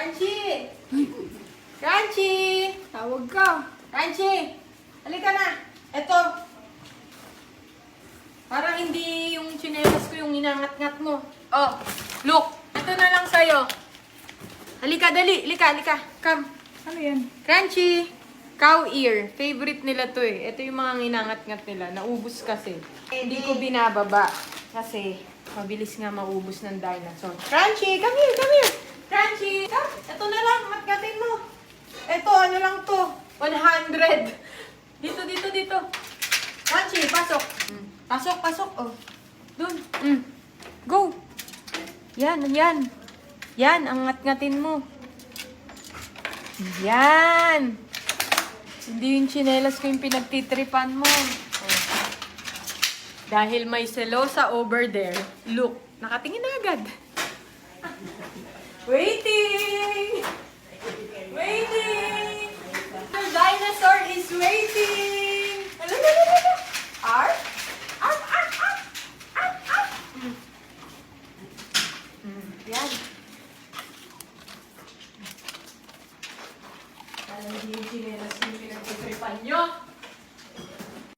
Crunchy! Crunchy! Tawag ka. Crunchy! Halika na! Ito. Parang hindi yung chinelas ko yung inangat-ngat mo. Oh, look. Ito na lang sa'yo. Halika, dali. Halika, halika. Come. Ano yan? Crunchy! Cow ear. Favorite nila to eh. Ito yung mga nginangat-ngat nila. Naubos kasi. Hindi ko binababa. Kasi mabilis nga maubos ng dinosaur. Crunchy! Come here! Come here! Crunchy! Ito na lang. Matgatin mo. Ito, ano lang to? 100. Dito, dito, dito. Crunchy, pasok. Mm. Pasok, pasok. Oh. Dun. Mm. Go. Yan, yan. Yan, ang ngat-ngatin mo. Yan! Hindi yung chinelas ko yung pinagtitripan mo. Oh. Dahil may selosa over there, look, nakatingin na agad. Waiting! Waiting! Our dinosaur is waiting! Ala, ala, ala, ala. Arf! Arf, arf, arf! Arf, arf! Mm. Mm, Yan. Alam hindi yung chinelas yung pinagtitripan nyo.